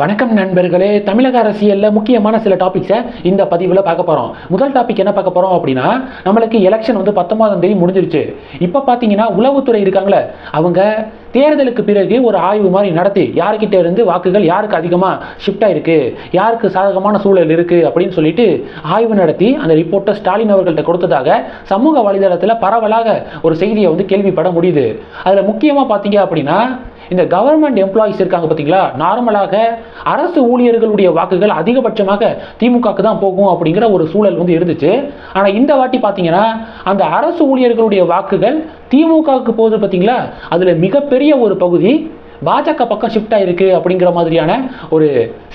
வணக்கம் நண்பர்களே தமிழக அரசியலில் முக்கியமான சில டாபிக்ஸை இந்த பதிவில் பார்க்க போகிறோம் முதல் டாபிக் என்ன பார்க்க போகிறோம் அப்படின்னா நம்மளுக்கு எலெக்ஷன் வந்து பத்தொன்பதாம் தேதி முடிஞ்சிருச்சு. இப்போ பார்த்தீங்கன்னா உளவுத்துறை இருக்காங்களே அவங்க தேர்தலுக்கு பிறகு ஒரு ஆய்வு மாதிரி நடத்தி யார்கிட்ட இருந்து வாக்குகள் யாருக்கு அதிகமாக ஷிஃப்ட் ஆயிருக்கு யாருக்கு சாதகமான சூழல் இருக்குது அப்படின்னு சொல்லிட்டு ஆய்வு நடத்தி அந்த ரிப்போர்ட்டை ஸ்டாலின் அவர்கள்ட்ட கொடுத்ததாக சமூக வலைதளத்தில் பரவலாக ஒரு செய்தியை வந்து கேள்விப்பட முடியுது. அதில் முக்கியமாக பார்த்தீங்க அப்படின்னா இந்த கவர்மெண்ட் எம்ப்ளாயிஸ் இருக்காங்க பார்த்தீங்களா? நார்மலாக அரசு ஊழியர்களுடைய வாக்குகள் அதிகபட்சமாக திமுகக்கு தான் போகும் அப்படிங்கிற ஒரு சூழல் வந்து இருந்துச்சு. ஆனால் இந்த வாட்டி பார்த்தீங்கன்னா அந்த அரசு ஊழியர்களுடைய வாக்குகள் திமுகவுக்கு போகுது பார்த்தீங்களா? அதில் மிகப்பெரிய ஒரு பகுதி பாஜக பக்கம் ஷிஃப்ட் ஆயிருக்கு அப்படிங்கிற மாதிரியான ஒரு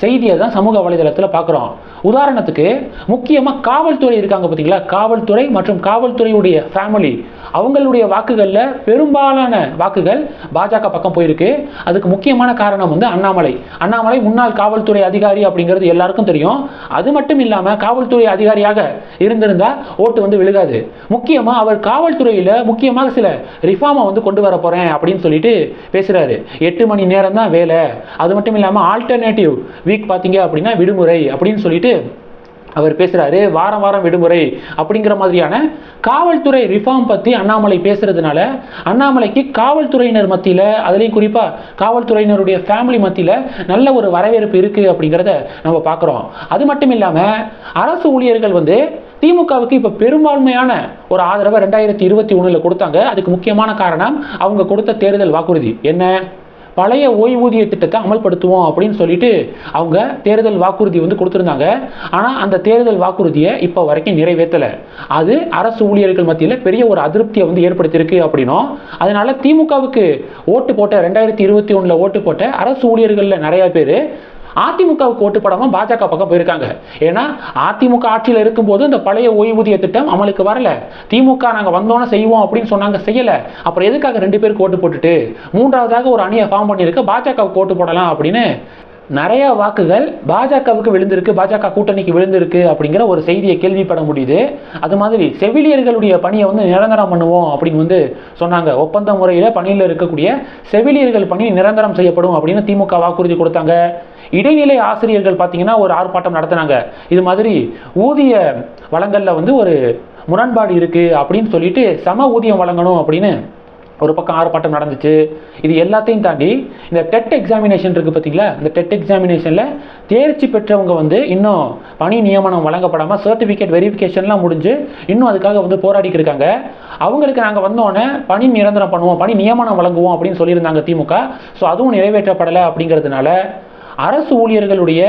செய்தியை தான் சமூக வலைதளத்தில் பார்க்குறோம். உதாரணத்துக்கு முக்கியமாக காவல்துறை இருக்காங்க பார்த்தீங்களா? காவல்துறை மற்றும் காவல்துறையுடைய ஃபேமிலி அவங்களுடைய வாக்குகளில் பெரும்பாலான வாக்குகள் பாஜக பக்கம் போயிருக்கு. அதுக்கு முக்கியமான காரணம் வந்து அண்ணாமலை. அண்ணாமலை முன்னாள் காவல்துறை அதிகாரி அப்படிங்கிறது எல்லாருக்கும் தெரியும். அது மட்டும் இல்லாமல் காவல்துறை அதிகாரியாக இருந்திருந்தால் ஓட்டு வந்து விழுகாது. முக்கியமாக அவர் காவல்துறையில் முக்கியமாக சில ரிஃபார்மை வந்து கொண்டு வர போகிறேன் அப்படின்னு சொல்லிட்டு பேசுகிறாரு எட்டு மணி நேரம் தான் வேலை. அது மட்டும் இல்லாமல் ஆல்டர்னேட்டிவ் வீக் பார்த்தீங்க அப்படின்னா விடுமுறை அப்படின்னு சொல்லிட்டு அவர் பேசுகிறாரு வாரம் வாரம் விடுமுறை அப்படிங்கிற மாதிரியான காவல்துறை ரிஃபார்ம் பற்றி அண்ணாமலை பேசுறதுனால அண்ணாமலைக்கு காவல்துறையினர் மத்தியில் அதுலேயும் குறிப்பாக காவல்துறையினருடைய ஃபேமிலி மத்தியில் நல்ல ஒரு வரவேற்பு இருக்குது அப்படிங்கிறத நம்ம பார்க்குறோம். அது மட்டும் இல்லாமல் அரசு ஊழியர்கள் வந்து திமுகவுக்கு இப்போ பெரும்பான்மையான ஒரு ஆதரவை ரெண்டாயிரத்தி இருபத்தி ஒன்றில் கொடுத்தாங்க. அதுக்கு முக்கியமான காரணம் அவங்க கொடுத்த தேர்தல் வாக்குறுதி. என்ன? பழைய ஓய்வூதிய திட்டத்தை அமல்படுத்துவோம் அப்படின்னு சொல்லிட்டு அவங்க தேர்தல் வாக்குறுதி வந்து கொடுத்துருந்தாங்க. ஆனால் அந்த தேர்தல் வாக்குறுதியை இப்போ வரைக்கும் நிறைவேற்றலை. அது அரசு ஊழியர்கள் மத்தியில் பெரிய ஒரு அதிருப்தியை வந்து ஏற்படுத்தியிருக்கு அப்படின்னும். அதனால திமுகவுக்கு ஓட்டு போட்ட ரெண்டாயிரத்தி இருபத்தி ஒன்றில் ஓட்டு போட்ட அரசு ஊழியர்களில் நிறையா பேர் அதிமுகவுக்கு ஓட்டு போடாமல் பாஜக பக்கம் போயிருக்காங்க. ஏன்னா அதிமுக ஆட்சியில் இருக்கும்போது இந்த பழைய ஓய்வூதிய திட்டம் அமலுக்கு வரல. திமுக நாங்கள் வந்தோன்னே செய்வோம் அப்படின்னு சொன்னாங்க செய்யலை. அப்புறம் எதுக்காக ரெண்டு பேருக்கு ஓட்டு போட்டுட்டு? மூன்றாவதாக ஒரு அணியை ஃபார்ம் பண்ணியிருக்க பாஜகவுக்கு ஓட்டு போடலாம் அப்படின்னு நிறைய வாக்குகள் பாஜகவுக்கு விழுந்திருக்கு பாஜக கூட்டணிக்கு விழுந்திருக்கு அப்படிங்கிற ஒரு செய்தியை கேள்விப்பட முடியுது. அது மாதிரி செவிலியர்களுடைய பணியை வந்து நிரந்தரம் பண்ணுவோம் அப்படின்னு வந்து சொன்னாங்க. ஒப்பந்த முறையில் பணியில் இருக்கக்கூடிய செவிலியர்கள் பணி நிரந்தரம் செய்யப்படும் அப்படின்னு திமுக வாக்குறுதி கொடுத்தாங்க. இடைநிலை ஆசிரியர்கள் பார்த்தீங்கன்னா ஒரு ஆர்ப்பாட்டம் நடத்தினாங்க. இது மாதிரி ஊதிய வளங்களில் வந்து ஒரு முரண்பாடு இருக்குது அப்படின்னு சொல்லிட்டு சம ஊதியம் வழங்கணும் அப்படின்னு ஒரு பக்கம் ஆர்ப்பாட்டம் நடந்துச்சு. இது எல்லாத்தையும் தாண்டி இந்த டெட் எக்ஸாமினேஷன் இருக்குது பார்த்தீங்களா இந்த டெட் எக்ஸாமினேஷனில் தேர்ச்சி பெற்றவங்க வந்து இன்னும் பணி நியமனம் வழங்கப்படாமல் சர்டிஃபிகேட் வெரிஃபிகேஷன்லாம் முடிஞ்சு இன்னும் அதுக்காக வந்து போராடிட்டு இருக்காங்க. அவங்களுக்கு நாங்கள் வந்தோடனே பணி நிரந்தரம் பண்ணுவோம் பணி நியமனம் வழங்குவோம் அப்படின்னு சொல்லியிருந்தாங்க திமுக. ஸோ அதுவும் நிறைவேற்றப்படலை அப்படிங்கிறதுனால அரசு ஊழியர்களுடைய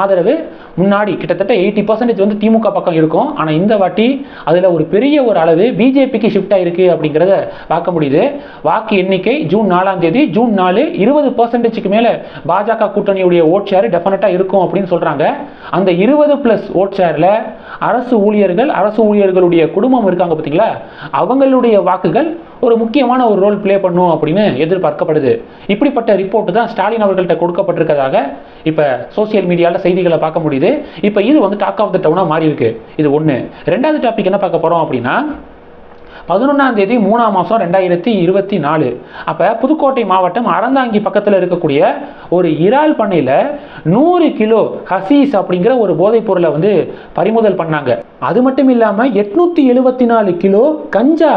ஆதரவு முன்னாடி கிட்டத்தட்ட எயிட்டி பர்சன்டேஜ் வந்து திமுக பக்கம் இருக்கும். ஆனால் இந்த வாட்டி அதில் ஒரு பெரிய ஒரு அளவு பிஜேபிக்கு ஷிஃப்ட் ஆயிருக்கு அப்படிங்கிறத பார்க்க முடியுது. வாக்கு எண்ணிக்கை ஜூன் நாலாம் தேதி ஜூன் நாலு இருபது பர்சன்டேஜுக்கு மேலே பாஜக கூட்டணியுடைய ஓட் ஷேர் டெஃபினட்டாக இருக்கும் அப்படின்னு சொல்கிறாங்க அந்த இருபது ப்ளஸ் ஓட் ஷேரில் அரசு ஊழியர்கள் அரசு ஊழியர்களுடைய குடும்பம் இருக்காங்க பார்த்தீங்களா அவங்களுடைய வாக்குகள் ஒரு முக்கியமான ஒரு ரோல் ப்ளே பண்ணும் அப்படின்னு எதிர்பார்க்கப்படுது. இப்படிப்பட்ட ரிப்போர்ட் தான் ஸ்டாலின் அவர்கள்ட்ட கொடுக்கப்பட்டிருக்கதாக இப்போ சோசியல் மீடியாவில் செய்திகளை பார்க்க முடியுது. இப்போ இது வந்து டாக் ஆஃப் த டவுனாக மாறி இருக்கு. இது ஒன்று ரெண்டாவது டாபிக் என்ன பார்க்க போகிறோம் அப்படின்னா பதினொன்றாம் தேதி மூணாம் மாதம் ரெண்டாயிரத்தி இருபத்தி நாலு. அப்போ புதுக்கோட்டை மாவட்டம் அறந்தாங்கி பக்கத்தில் இருக்கக்கூடிய ஒரு இறால் பண்ணையில் நூறு கிலோ ஹசீஸ் அப்படிங்கிற ஒரு போதைப் பொருளை வந்து பறிமுதல் பண்ணாங்க. அது மட்டும் இல்லாமல் எட்நூற்றி எழுபத்தி நாலு கிலோ கஞ்சா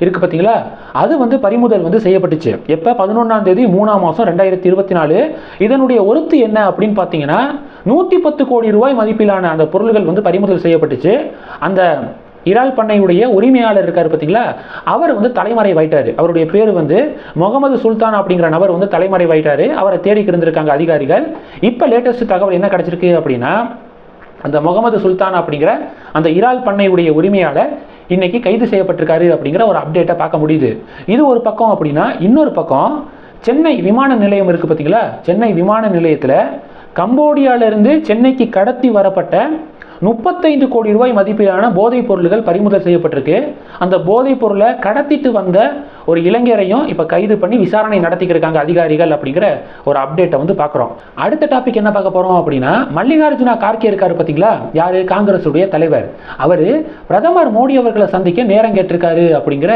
இருக்கு பார்த்தீங்களா? அது வந்து பறிமுதல் வந்து செய்யப்பட்டுச்சு. எப்போ? பதினொன்றாம் தேதி மூணாம் மாதம் ரெண்டாயிரத்தி இருபத்தி நாலு. இதனுடைய ஒருத்து என்ன அப்படின்னு பார்த்தீங்கன்னா நூற்றி பத்து கோடி ரூபாய் மதிப்பிலான அந்த பொருள்கள் வந்து பறிமுதல் செய்யப்பட்டுச்சு. அந்த இறால் பண்ணையுடைய உரிமையாளர் இருக்கார் பார்த்தீங்களா? அவர் வந்து தலைமறைவாயிட்டாரு அவருடைய பேர் வந்து முகமது சுல்தான் அப்படிங்கிற நபர் வந்து தலைமறைவாயிட்டாரு அவரை தேடி இருந்திருக்காங்க அதிகாரிகள். இப்போ லேட்டஸ்ட் தகவல் என்ன கிடச்சிருக்கு அப்படின்னா அந்த முகமது சுல்தான் அப்படிங்கிற அந்த இறால் பண்ணையுடைய உரிமையாளர் இன்னைக்கு கைது செய்யப்பட்டிருக்காரு அப்படிங்கிற ஒரு அப்டேட்டை பார்க்க முடியுது. இது ஒரு பக்கம் அப்படின்னா இன்னொரு பக்கம் சென்னை விமான நிலையம் இருக்குது பார்த்தீங்களா சென்னை விமான நிலையத்தில் கம்போடியாவிலிருந்து சென்னைக்கு கடத்தி வரப்பட்ட முப்பத்தைந்து கோடி ரூபாய் மதிப்பிலான போதைப் பொருள்கள் பறிமுதல் செய்யப்பட்டிருக்கு. அந்த போதைப் பொருளை கடத்திட்டு வந்த ஒரு இளைஞரையும் இப்போ கைது பண்ணி விசாரணை நடத்திக்கிருக்காங்க அதிகாரிகள் அப்படிங்கிற ஒரு அப்டேட்டை வந்து பார்க்குறோம். அடுத்த டாபிக் என்ன பார்க்க போகிறோம் அப்படின்னா மல்லிகார்ஜுனா கார்கே இருக்காரு பார்த்தீங்களா யார்? காங்கிரஸுடைய தலைவர். அவர் பிரதமர் மோடி அவர்களை சந்திக்க நேரம் கேட்டிருக்காரு அப்படிங்கிற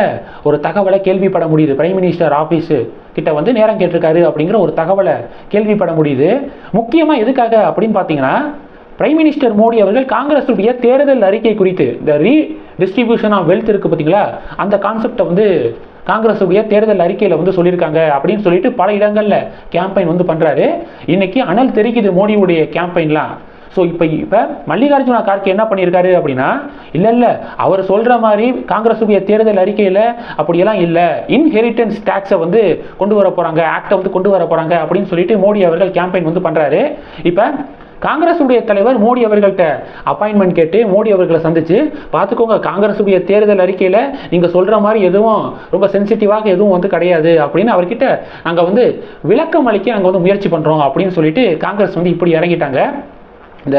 ஒரு தகவலை கேள்விப்பட முடியுது. பிரைம் மினிஸ்டர் ஆஃபீஸு கிட்ட வந்து நேரம் கேட்டிருக்காரு அப்படிங்கிற ஒரு தகவலை கேள்விப்பட முடியுது. முக்கியமாக எதுக்காக அப்படின்னு பார்த்தீங்கன்னா பிரைம் மினிஸ்டர் மோடி அவர்கள் காங்கிரஸுடைய தேர்தல் அறிக்கை குறித்து இந்த ரீ டிஸ்ட்ரிபியூஷன் ஆஃப் வெல்த் இருக்குது பார்த்தீங்களா அந்த கான்செப்டை வந்து காங்கிரஸுடைய தேர்தல் அறிக்கையில் வந்து சொல்லியிருக்காங்க அப்படின்னு சொல்லிட்டு பல இடங்களில் கேம்பெயின் வந்து பண்ணுறாரு இன்னைக்கு அனல் தெரிக்குது மோடியுடைய கேம்பெயின்லாம் ஸோ இப்போ இப்போ மல்லிகார்ஜுனா கார்கே என்ன பண்ணியிருக்காரு அப்படின்னா இல்லை இல்லை அவர் சொல்கிற மாதிரி காங்கிரஸுடைய தேர்தல் அறிக்கையில் அப்படியெல்லாம் இல்லை. இன்ஹெரிட்டன்ஸ் டேக்ஸை வந்து கொண்டு வர போகிறாங்க ஆக்டை வந்து கொண்டு வர போகிறாங்க அப்படின்னு சொல்லிட்டு மோடி அவர்கள் கேம்பெயின் வந்து பண்ணுறாரு இப்போ காங்கிரஸுடைய தலைவர் மோடி அவர்கள்ட்ட அப்பாயின்மெண்ட் கேட்டு மோடி அவர்களை சந்திச்சு பார்த்துக்கோங்க காங்கிரஸுடைய தேர்தல் அறிக்கையில் நீங்கள் சொல்கிற மாதிரி எதுவும் ரொம்ப சென்சிட்டிவாக எதுவும் வந்து கிடையாது. அப்படின்னு அவர்கிட்ட நாங்கள் வந்து விளக்கம் அளிக்க நாங்கள் வந்து முயற்சி பண்ணுறோம் அப்படின்னு சொல்லிட்டு காங்கிரஸ் வந்து இப்படி இறங்கிட்டாங்க. இந்த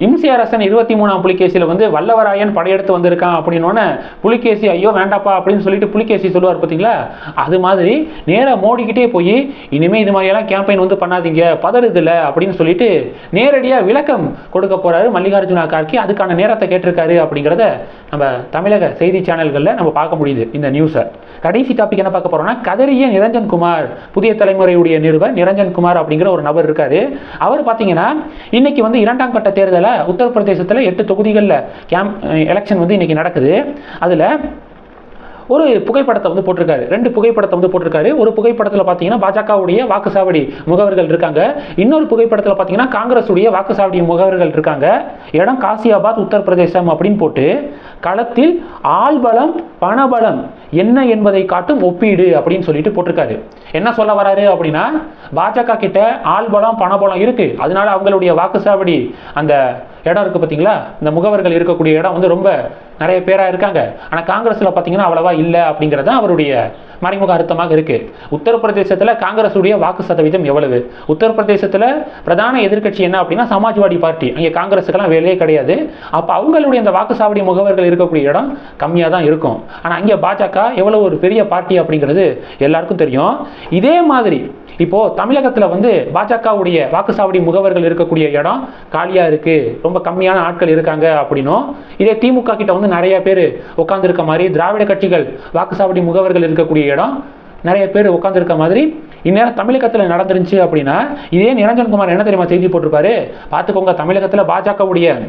இம்சி அரசன் இருபத்தி மூணாம் புலிகேசியில் வந்து வல்லவராயன் படையெடுத்து வந்திருக்கான் அப்படின்னோடனே புலிகேசி ஐயோ வேண்டாப்பா அப்படின்னு சொல்லிட்டு புலிகேசி சொல்லுவார் பார்த்தீங்களா அது மாதிரி நேராக மோடிக்கிட்டே போய் இனிமேல் இது மாதிரியெல்லாம் கேம்பெயின் வந்து பண்ணாதீங்க பதறுதில்ல அப்படின்னு சொல்லிட்டு நேரடியாக விளக்கம் கொடுக்க போகிறாரு மல்லிகார்ஜுனா கார்கி. அதுக்கான நேரத்தை கேட்டிருக்காரு அப்படிங்கிறத நம்ம தமிழக செய்தி சேனல்களில் நம்ம பார்க்க முடியுது இந்த நியூஸை கடைசி டாபிக் என்ன பார்க்க போறோம்னா கதறிய நிரஞ்சன் குமார் புதிய தலைமுறையுடைய நிறுவ நிரஞ்சன் குமார் அப்படிங்கிற ஒரு நபர் இருக்காரு. அவர் பார்த்தீங்கன்னா இன்னைக்கு வந்து இரண்டாம் கட்ட தேர்தலை உத்தரப்பிரதேசத்தில் எட்டு தொகுதிகளில் கேம்ப் எலெக்ஷன் வந்து இன்னைக்கு நடக்குது. அதில் ஒரு புகைப்படத்தை வந்து போட்டிருக்காரு. ரெண்டு புகைப்படத்தை வந்து போட்டிருக்காரு. ஒரு புகைப்படத்தில் பார்த்தீங்கன்னா பாஜகவுடைய வாக்குச்சாவடி முகவர்கள் இருக்காங்க. இன்னொரு புகைப்படத்தில் பார்த்தீங்கன்னா காங்கிரஸுடைய வாக்குச்சாவடி முகவர்கள் இருக்காங்க. இடம் காசியாபாத் உத்தரப்பிரதேசம் அப்படின்னு போட்டு களத்தில் ஆள்பலம் பணபலம் என்ன என்பதை காட்டும் ஒப்பீடு அப்படின்னு சொல்லிட்டு போட்டிருக்காரு. என்ன சொல்ல வராரு அப்படின்னா பாஜக கிட்ட ஆள்பலம் பணபலம் இருக்கு. அதனால அவங்களுடைய வாக்குச்சாவடி அந்த இடம் இருக்கு பார்த்தீங்களா இந்த முகவர்கள் இருக்கக்கூடிய இடம் வந்து ரொம்ப நிறைய பேராக இருக்காங்க. ஆனால் காங்கிரஸில் பார்த்தீங்கன்னா அவ்வளவா இல்லை அப்படிங்கிறது தான் அவருடைய மறைமுக அர்த்தமாக இருக்குது உத்தரப்பிரதேசத்தில் காங்கிரஸுடைய வாக்கு சதவீதம் எவ்வளவு? உத்தரப்பிரதேசத்தில் பிரதான எதிர்க்கட்சி என்ன அப்படின்னா சமாஜ்வாடி பார்ட்டி. அங்கே காங்கிரஸுக்கெல்லாம் வேலையே கிடையாது. அப்போ அவங்களுடைய அந்த வாக்குச்சாவடி முகவர்கள் இருக்கக்கூடிய இடம் கம்மியாக தான் இருக்கும். ஆனால் அங்கே பாஜக எவ்வளோ ஒரு பெரிய பார்ட்டி அப்படிங்கிறது எல்லாருக்கும் தெரியும். இதே மாதிரி இப்போ தமிழகத்தில் வந்து பாஜகவுடைய வாக்குச்சாவடி முகவர்கள் இருக்கக்கூடிய இடம் காலியா இருக்கு. ரொம்ப கம்மியான ஆட்கள் இருக்காங்க அப்படின்னும் இதே திமுக கிட்ட வந்து நிறைய பேர் உட்காந்துருக்க மாதிரி திராவிட கட்சிகள் வாக்குச்சாவடி முகவர்கள் இருக்கக்கூடிய இடம் நிறைய பேர் உட்காந்துருக்க மாதிரி இந்நேரம் தமிழகத்தில் நடந்துருந்துச்சு அப்படின்னா இதே நிரஞ்சன்குமார் என்ன தெரியுமா செய்தி போட்டிருப்பாரு? பார்த்துக்கோங்க தமிழகத்தில் பாஜகவுடைய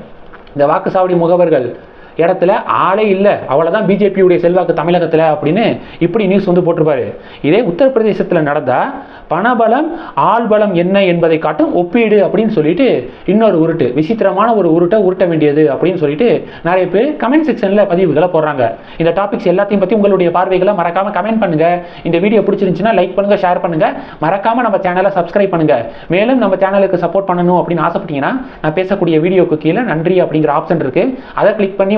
இந்த வாக்குச்சாவடி முகவர்கள் இடத்துல ஆளே இல்லை. அவ்வளோதான் பிஜேபியுடைய செல்வாக்கு தமிழகத்தில் அப்படின்னு இப்படி நியூஸ் வந்து போட்டிருப்பாரு. இதே உத்தரப்பிரதேசத்தில் நடந்தால் பணபலம் ஆள்பலம் என்ன என்பதை காட்டும் ஒப்பீடு அப்படின்னு சொல்லிட்டு இன்னொரு உருட்டு விசித்திரமான ஒரு உருட்டை உருட்ட வேண்டியது அப்படின்னு சொல்லிட்டு நிறைய பேர் கமெண்ட் செக்ஷனில் பதிவுகளை போடுறாங்க. இந்த டாபிக்ஸ் எல்லாத்தையும் பற்றி உங்களுடைய பார்வைகளை மறக்காம கமெண்ட் பண்ணுங்க. இந்த வீடியோ பிடிச்சிருந்துச்சுன்னா லைக் பண்ணுங்க ஷேர் பண்ணுங்க. மறக்காம நம்ம சேனலை சப்ஸ்கிரைப் பண்ணுங்க. மேலும் நம்ம சேனலுக்கு சப்போர்ட் பண்ணணும் அப்படின்னு ஆசைப்பட்டீங்கன்னா நான் பேசக்கூடிய வீடியோக்கு கீழே நன்றி அப்படிங்கிற ஆப்ஷன் இருக்கு. அதை கிளிக் பண்ணி